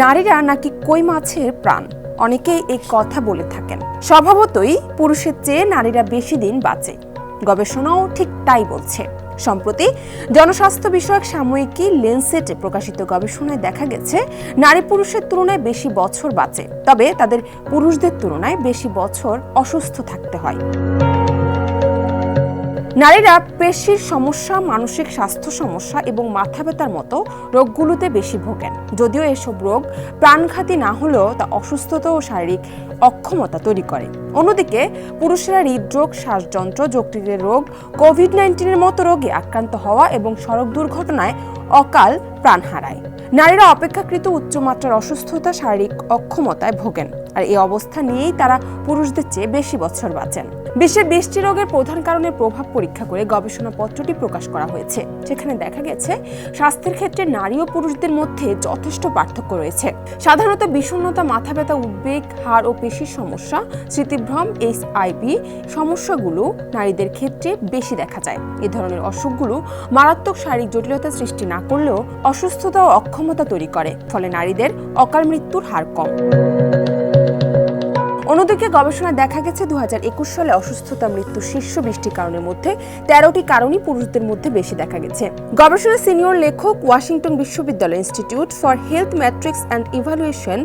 নারীরা নাকি কই মাছের প্রাণ? অনেকেই এই কথা বলে থাকেন। স্বভাবতই পুরুষের চেয়ে নারীরা বেশি দিন বাঁচে। গবেষণাও ঠিক তাই বলছে। সম্প্রতি জনস্বাস্থ্য বিষয়ক সাময়িকী লেন্সেটে প্রকাশিত গবেষণায় দেখা গেছে, নারী পুরুষের তুলনায় বেশি বছর বাঁচে। তবে তাদের পুরুষদের তুলনায় বেশি বছর অসুস্থ থাকতে হয়। নারীরা পেশির সমস্যা, মানসিক স্বাস্থ্য সমস্যা এবং মাথা ব্যথার মতো রোগগুলোতে বেশি ভোগেন। যদিও এসব রোগ প্রাণঘাতী না হলেও তা অসুস্থতা ও শারীরিক অক্ষমতা তৈরি করে। অন্যদিকে পুরুষেরা হৃদরোগ, শ্বাসযন্ত্র, যকৃতের রোগ, কোভিড নাইন্টিনের মতো রোগে আক্রান্ত হওয়া এবং সড়ক দুর্ঘটনায় অকাল প্রাণ হারায়। নারীরা অপেক্ষাকৃত উচ্চমাত্রার অসুস্থতা, শারীরিক অক্ষমতায় ভোগেন। আর এই অবস্থা নিয়েই তারা পুরুষদের চেয়ে বেশি বছর বাঁচেন। বিশ্বের বৃষ্টি রোগের প্রধান কারণের প্রভাব পরীক্ষা করে গবেষণাপত্রটি প্রকাশ করা হয়েছে। সেখানে দেখা গেছে, স্বাস্থ্যের ক্ষেত্রে নারী ও পুরুষদের মধ্যে যথেষ্ট পার্থক্য রয়েছে। সাধারণত বিষণ্ণতা, মাথা ব্যথা, উদ্বেগ, হাড় ও পেশির সমস্যা, স্মৃতিভ্রম এইচ আইভি সমস্যাগুলো নারীদের ক্ষেত্রে বেশি দেখা যায়। এ ধরনের অসুখগুলো মারাত্মক শারীরিক জটিলতা সৃষ্টি না করলেও অসুস্থতা ও অক্ষমতা তৈরি করে, ফলে নারীদের অকাল মৃত্যুর হার কম। অন্যদিকে গবেষণায় দেখা গেছে দু হাজার একুশ সালে অসুস্থতা মৃত্যু শীর্ষ বৃষ্টি কারণের মধ্যে তেরোটি কারণই পুরুষদের মধ্যে বেশি দেখা গেছে। গবেষণার সিনিয়র লেখক ওয়াশিংটন বিশ্ববিদ্যালয় institute for health metrics and evaluation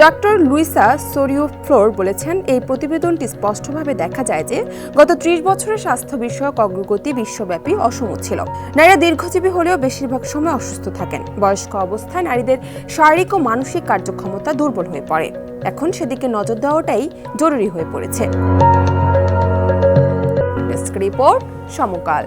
doctor Luisa Sorio Flor বলেছেন, এই প্রতিবেদনটি স্পষ্টভাবে দেখা যায় যে গত ত্রিশ বছরের স্বাস্থ্য বিষয়ক অগ্রগতি বিশ্বব্যাপী অসম ছিল নারীরা দীর্ঘজীবী হলেও বেশিরভাগ সময় অসুস্থ থাকেন। বয়স্ক অবস্থায় নারীদের শারীরিক ও মানসিক কার্যক্ষমতা দুর্বল হয়ে পড়ে। এখন সেদিকে নজর দেওয়াটাই জরুরি হয়ে পড়েছে। Desk report Samakal.